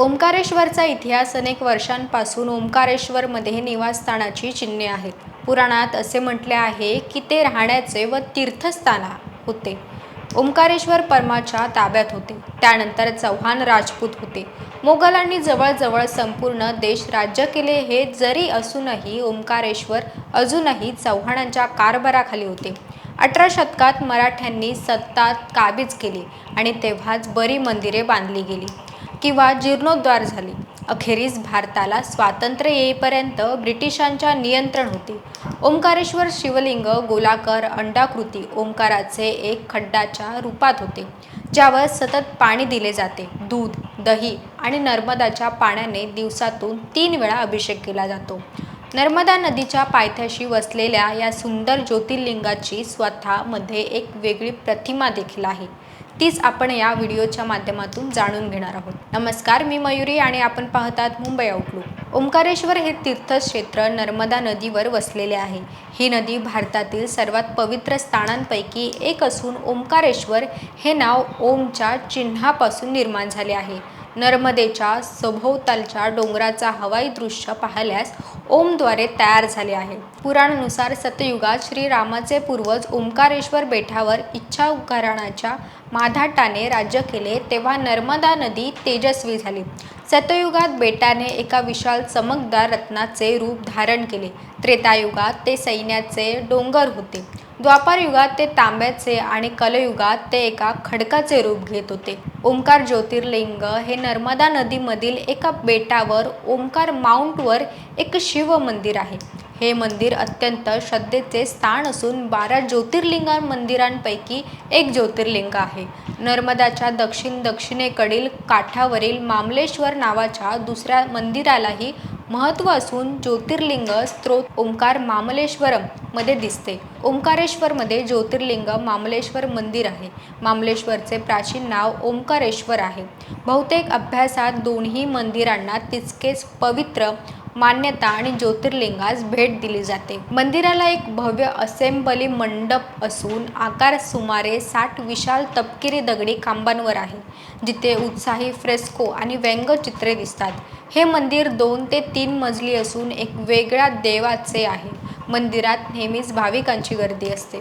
ओंकारेश्वरचा इतिहास अनेक वर्षांपासून ओंकारेश्वरमध्ये निवासस्थानाची चिन्हे आहेत. पुराणात असे म्हटले आहे की ते राहण्याचे व तीर्थस्थान होते. ओंकारेश्वर परमाच्या ताब्यात होते. त्यानंतर चव्हाण राजपूत होते. मोगलांनी जवळजवळ संपूर्ण देश राज्य केले. हे जरी असूनही ओंकारेश्वर अजूनही चव्हाणांच्या कारभाराखाली होते. अठरा शतकात मराठ्यांनी सत्ता काबीज केली आणि तेव्हाच बरी मंदिरे बांधली गेली. किंवा जीर्णोद्धार झाली. अखेरीस भारताला स्वातंत्र्य येईपर्यंत ब्रिटिशांच्या नियंत्रण होते. ओंकारेश्वर शिवलिंग गोलाकार अंडाकृती ओंकाराचे एक खड्डाच्या रूपात होते ज्यावर सतत पाणी दिले जाते. दूध दही आणि नर्मदाच्या पाण्याने दिवसातून तीन वेळा अभिषेक केला जातो. नर्मदा नदीच्या पायथ्याशी वसलेल्या या सुंदर ज्योतिर्लिंगाची स्वतःमध्ये एक वेगळी प्रतिमा देखील आहे. तीच आपण या व्हिडिओच्या माध्यमातून जाणून घेणार आहोत. नमस्कार मी मयुरी आणि आपण पाहतात मुंबई आउटलुक ओंकारेश्वर हे तीर्थक्षेत्र नर्मदा नदीवर वसलेले आहे. ही नदी भारतातील सर्वात पवित्र स्थानांपैकी एक असून ओंकारेश्वर हे नाव ओमच्या चिन्हापासून निर्माण झाले आहे. नर्मदेच्या सभोवतालच्या डोंगराचा हवाई दृश्य पाहिल्यास ओमद्वारे तयार झाले आहे. पुराणानुसार सतयुगात श्रीरामाचे पूर्वज ओंकारेश्वर बेटावर इच्छा घराण्याच्या माधाटाने राज्य केले तेव्हा नर्मदा नदी तेजस्वी झाली. सतयुगात बेटाने एका विशाल चमकदार रत्नाचे रूप धारण केले. त्रेतायुगात ते सैन्याचे डोंगर होते. द्वापार युगात ते तांब्याचे आणि कलयुगात ते एका खडकाचे रूप घेत होते. ओंकार ज्योतिर्लिंग हे नर्मदा नदीमधील एका बेटावर ओंकार माउंटवर एक शिव मंदिर आहे. हे मंदिर अत्यंत श्रद्धेचे स्थान असून बारा ज्योतिर्लिंगा मंदिरांपैकी एक ज्योतिर्लिंग आहे. नर्मदाच्या दक्षिण दक्षिणेकडील काठावरील मामलेश्वर नावाच्या दुसऱ्या मंदिरालाही महत्त्व असून ज्योतिर्लिंग स्त्रोत ओंकार मामलेश्वरममध्ये दिसते. ओंकारेश्वरमध्ये ज्योतिर्लिंग मामलेश्वर मंदिर आहे. मामलेश्वरचे प्राचीन नाव ओंकारेश्वर आहे. बहुतेक अभ्यासात दोन्ही मंदिरांना तितकेच पवित्र मान्यता आणि ज्योतिर्लिंगास भेट दिली जाते. मंदिराला एक भव्य असेंबली मंडप असून आकार सुमारे साठ विशाल तपकिरी दगडी खांबांवर आहे जिथे उत्साही फ्रेस्को आणि व्यंगचित्रे दिसतात. हे मंदिर दोन ते तीन मजली असून एक वेगळ्या देवाचे आहे. मंदिरात नेहमीच भाविकांची गर्दी असते.